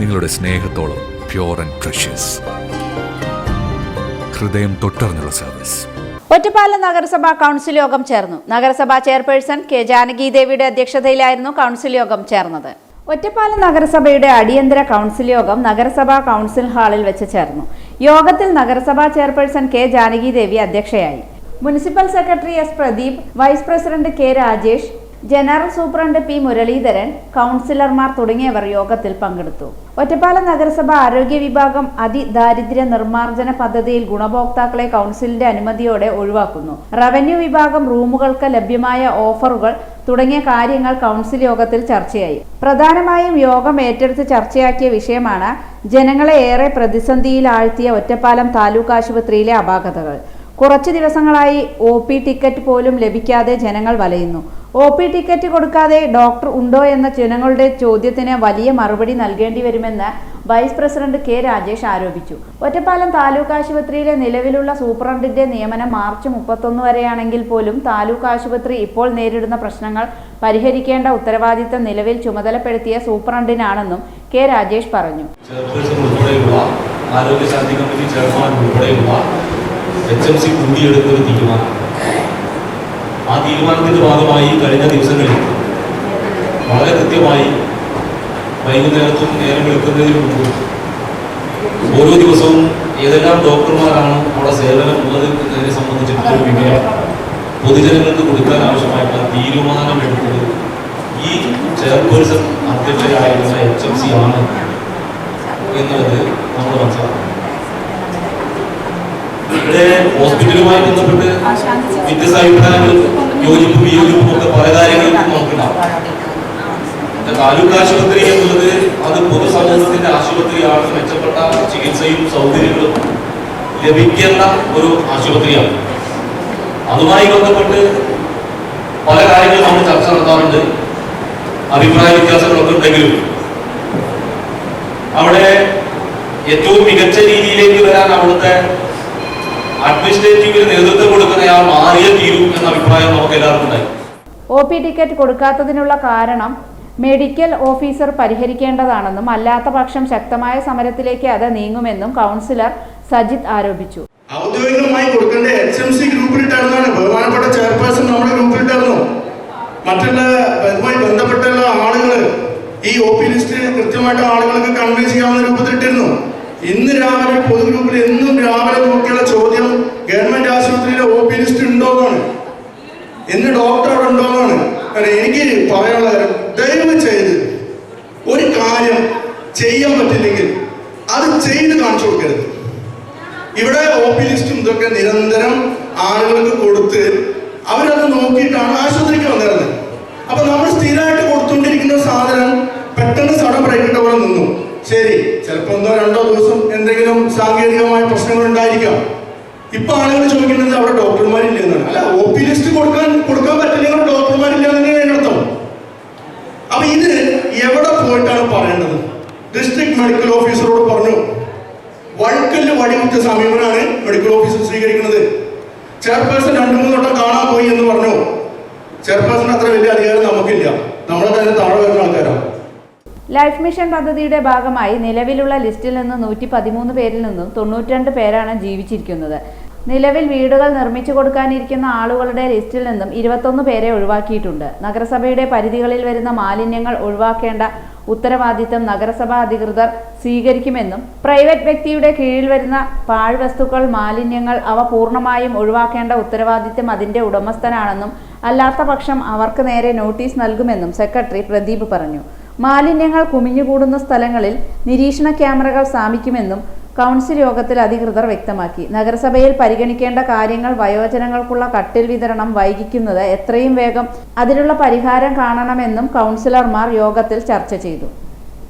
നിങ്ങളുടെ സ്നേഹത്തോളം pure and precious ഹൃദയം തൊട്ടറിഞ്ഞുള്ള service Ottapalam നഗരസഭാ കൗൺസിൽ യോഗം ചേർന്നു. നഗരസഭാ ചെയർപേഴ്സൺ കെ ജാനകി ദേവിയുടെ അധ്യക്ഷതയിലായിരുന്നു കൗൺസിൽ യോഗം ചേർന്നത്. ഒറ്റപ്പാലം നഗരസഭയുടെ അടിയന്തര കൗൺസിൽ യോഗം നഗരസഭാ കൗൺസിൽ ഹാളിൽ വെച്ച് ചേർന്നു. യോഗത്തിൽ നഗരസഭാ ചെയർപേഴ്സൺ കെ ജാനകി ദേവി അധ്യക്ഷയായി. Municipal secretary S Pradeep vice president K Rajesh general superintendent P Muraleedharan കൗൺസിലർമാർ തുടങ്ങിയവർ യോഗത്തിൽ പങ്കെടുത്തു. ഒറ്റപ്പാലം നഗരസഭ ആരോഗ്യ വിഭാഗം അതിദാരിദ്ര്യ നിർമ്മാർജന പദ്ധതിയിൽ ഗുണഭോക്താക്കളെ കൗൺസിലിന്റെ അനുമതിയോടെ ഒഴിവാക്കുന്നു. റവന്യൂ വിഭാഗം റൂമുകൾക്ക് ലഭ്യമായ ഓഫറുകൾ തുടങ്ങിയ കാര്യങ്ങൾ കൗൺസിൽ യോഗത്തിൽ ചർച്ചയായി. പ്രധാനമായും യോഗം ഏറ്റെടുത്ത് ചർച്ചയാക്കിയ വിഷയമാണ് ജനങ്ങളെ ഏറെ പ്രതിസന്ധിയിലാഴ്ത്തിയ ഒറ്റപ്പാലം താലൂക്ക് ആശുപത്രിയിലെ അപാകതകൾ. കുറച്ചു ദിവസങ്ങളായി ഒ ടിക്കറ്റ് പോലും ലഭിക്കാതെ ജനങ്ങൾ വലയുന്നു. ഒ പി ടിക്കറ്റ് കൊടുക്കാതെ ഡോക്ടർ ഉണ്ടോ എന്ന ജനങ്ങളുടെ ചോദ്യത്തിന് വലിയ മറുപടി നൽകേണ്ടി വരുമെന്ന് വൈസ് പ്രസിഡന്റ് കെ രാജേഷ് ആരോപിച്ചു. ഒറ്റപ്പാലം താലൂക്ക് ആശുപത്രിയിലെ നിലവിലുള്ള സൂപ്രണ്ടിന്റെ നിയമനം മാർച്ച് മുപ്പത്തൊന്ന് വരെയാണെങ്കിൽ പോലും താലൂക്ക് ആശുപത്രി ഇപ്പോൾ നേരിടുന്ന പ്രശ്നങ്ങൾ പരിഹരിക്കേണ്ട ഉത്തരവാദിത്തം നിലവിൽ ചുമതലപ്പെടുത്തിയ സൂപ്രണ്ടിനാണെന്നും കെ രാജേഷ് പറഞ്ഞു. കമ്മിറ്റി ചെയർമാൻ ഉൾപ്പെടെയുള്ള എച്ച് എം സി തീരുമാനം. ആ തീരുമാനത്തിന്റെ ഭാഗമായി കഴിഞ്ഞ ദിവസങ്ങളിൽ വളരെ കൃത്യമായി വൈകുന്നേരത്തും നേരം വെളുക്കുന്നതിന് മുമ്പ് ഓരോ ദിവസവും ഏതെല്ലാം ഡോക്ടർമാരാണ് അവിടെ സേവനം ഉള്ളത് എന്നതിനെ സംബന്ധിച്ച് പൊതുജനങ്ങൾക്ക് കൊടുക്കാൻ ആവശ്യമായിട്ടുള്ള തീരുമാനമെടുത്തത് ഈ ചെയർപേഴ്സൺ അധ്യക്ഷയായിരുന്ന എച്ച് എം സി ആണ് എന്നുള്ളത് നമ്മൾ മനസ്സിലാക്കണം. ഇവിടെ ഹോസ്പിറ്റലുമായി ബന്ധപ്പെട്ട് വ്യത്യസ്ത അഭിപ്രായങ്ങളും യോജിപ്പും വിയോജിപ്പും ഒക്കെ പല കാര്യങ്ങളും നമുക്കുണ്ടാവും. താലൂക്ക് ആശുപത്രി എന്നുള്ളത് അത് പൊതുസമൂഹത്തിന്റെ ആശുപത്രിയാണ്. മെച്ചപ്പെട്ട ചികിത്സയും സൗകര്യങ്ങളും ലഭിക്കേണ്ട ഒരു ആശുപത്രിയാണ്. അതുമായി ബന്ധപ്പെട്ട് പല കാര്യങ്ങളും നമ്മൾ ചർച്ച നടത്താറുണ്ട്. അഭിപ്രായ വ്യത്യാസങ്ങളൊക്കെ ഉണ്ടെങ്കിലും. അവിടെ ഏറ്റവും മികച്ച രീതിയിലേക്ക് വരാൻ അവിടുത്തെ അഡ്മിനിസ്ട്രേറ്റീവിന് നേതൃത്വം കൊടുക്കുന്നയാൾ മാറിയേ തീരൂ എന്ന അഭിപ്രായം നമുക്ക് എല്ലാവർക്കും ഉണ്ടായി. ഒ പി ടിക്കറ്റ് കൊടുക്കാത്തതിനുള്ള കാരണം മെഡിക്കൽ ഓഫീസർ പരിഹരിക്കേണ്ടതാണെന്നും അല്ലാത്ത പക്ഷം ശക്തമായ സമരത്തിലേക്ക് അത് നീങ്ങുമെന്നും കൗൺസിലർ സജിത് ആരോപിച്ചു. ഔദ്യോഗികമായി കൊടുക്കേണ്ട എച്ച് എം സി ഗ്രൂപ്പിലിട്ടായിരുന്നാണ് ബഹുമാനപ്പെട്ട ചെയർപേഴ്സൺ നമ്മുടെ ഗ്രൂപ്പിലിട്ടായിരുന്നു മറ്റുള്ള ഇതുമായി ബന്ധപ്പെട്ടുള്ള ആളുകൾ ഈ ഒ പി ലിസ്റ്റിൽ കൃത്യമായിട്ട് ആളുകൾക്ക് കൺവേ ചെയ്യാവുന്ന രൂപത്തിൽ ഇട്ടിരുന്നു ഇന്ന് രാവിലെ പൊതുഗ്രൂപ്പിൽ എന്നും രാവിലെ നോക്കിയുള്ള ചോദ്യം ഗവൺമെന്റ് ആശുപത്രിയിലെ ഒ പി ലിസ്റ്റ് ഉണ്ടോ എന്നാണ് ഇന്ന് ഡോക്ടർ അവിടെ ഉണ്ടോ എന്നാണ് കാരണം എനിക്ക് പറയാനുള്ള ദയവ് ചെയ്ത് ഒരു കാര്യം ചെയ്യാൻ പറ്റില്ലെങ്കിൽ അത് ചെയ്ത് കാണിച്ചു കൊടുക്കരുത്. ഇവിടെ ഒ പി ലിസ്റ്റും ഇതൊക്കെ നിരന്തരം ആളുകൾക്ക് കൊടുത്ത് അവരത് നോക്കിയിട്ടാണ് ആശുപത്രിക്ക് വന്നിരുന്നത്. അപ്പൊ നമ്മൾ സ്ഥിരമായിട്ട് കൊടുത്തുകൊണ്ടിരിക്കുന്ന സാധനം പെട്ടെന്ന് സഡൻ ബ്രേക്കിട്ട പോലെ നിന്നു. ശരി ചിലപ്പോ ഒന്നോ രണ്ടോ ദിവസം എന്തെങ്കിലും സാങ്കേതികമായ പ്രശ്നങ്ങൾ ഉണ്ടായിരിക്കാം. ഇപ്പൊ ആളുകൾ ചോദിക്കുന്നത് അവിടെ ഡോക്ടർമാരില്ല എന്നാണ്. അല്ല ഒ പി ലിസ്റ്റ് കൊടുക്കാൻ കൊടുക്കാൻ പറ്റില്ലെങ്കിൽ ഡോക്ടർമാരില്ല തന്നെയാണ് അർത്ഥം. അപ്പൊ ഇത് എവിടെ പോയിട്ടാണ് പറയേണ്ടത്? ഡിസ്ട്രിക്ട് മെഡിക്കൽ ഓഫീസറോട് പറഞ്ഞു വഴുക്കൽ വടിമുറ്റ സമീപനാണ് മെഡിക്കൽ ഓഫീസർ സ്വീകരിക്കുന്നത്. ചെയർപേഴ്സൺ രണ്ടു മൂന്ന് വട്ടം കാണാൻ പോയി എന്ന് പറഞ്ഞു. ചെയർപേഴ്സൺ അത്ര വലിയ അധികാരം നമുക്കില്ല. നമ്മളെ തന്നെ താഴെ വരുന്ന ആൾക്കാരാണ് ലൈഫ് മിഷൻ പദ്ധതിയുടെ ഭാഗമായി നിലവിലുള്ള ലിസ്റ്റിൽ നിന്ന് നൂറ്റി പതിമൂന്ന് പേരിൽ നിന്നും തൊണ്ണൂറ്റിരണ്ട് പേരാണ് ജീവിച്ചിരിക്കുന്നത്. നിലവിൽ വീടുകൾ നിർമ്മിച്ചു കൊടുക്കാനിരിക്കുന്ന ആളുകളുടെ ലിസ്റ്റിൽ നിന്നും ഇരുപത്തൊന്ന് പേരെ ഒഴിവാക്കിയിട്ടുണ്ട്. നഗരസഭയുടെ പരിധികളിൽ വരുന്ന മാലിന്യങ്ങൾ ഒഴിവാക്കേണ്ട ഉത്തരവാദിത്തം നഗരസഭാ അധികൃതർ സ്വീകരിക്കുമെന്നും പ്രൈവറ്റ് വ്യക്തിയുടെ കീഴിൽ വരുന്ന പാഴ്വസ്തുക്കൾ മാലിന്യങ്ങൾ അവ പൂർണമായും ഒഴിവാക്കേണ്ട ഉത്തരവാദിത്തം അതിന്റെ ഉടമസ്ഥനാണെന്നും അല്ലാത്ത പക്ഷം അവർക്ക് നേരെ നോട്ടീസ് നൽകുമെന്നും സെക്രട്ടറി പ്രദീപ് പറഞ്ഞു. മാലിന്യങ്ങൾ കുമിഞ്ഞുകൂടുന്ന സ്ഥലങ്ങളിൽ നിരീക്ഷണ ക്യാമറകൾ സ്ഥാപിക്കുമെന്നും കൗൺസിൽ യോഗത്തിൽ അധികൃതർ വ്യക്തമാക്കി. നഗരസഭയിൽ പരിഗണിക്കേണ്ട കാര്യങ്ങൾ വയോജനങ്ങൾക്കുള്ള കട്ടിൽ വിതരണം വൈകിക്കുന്നത് എത്രയും വേഗം അതിനുള്ള പരിഹാരം കാണണമെന്നും കൗൺസിലർമാർ യോഗത്തിൽ ചർച്ച ചെയ്തു.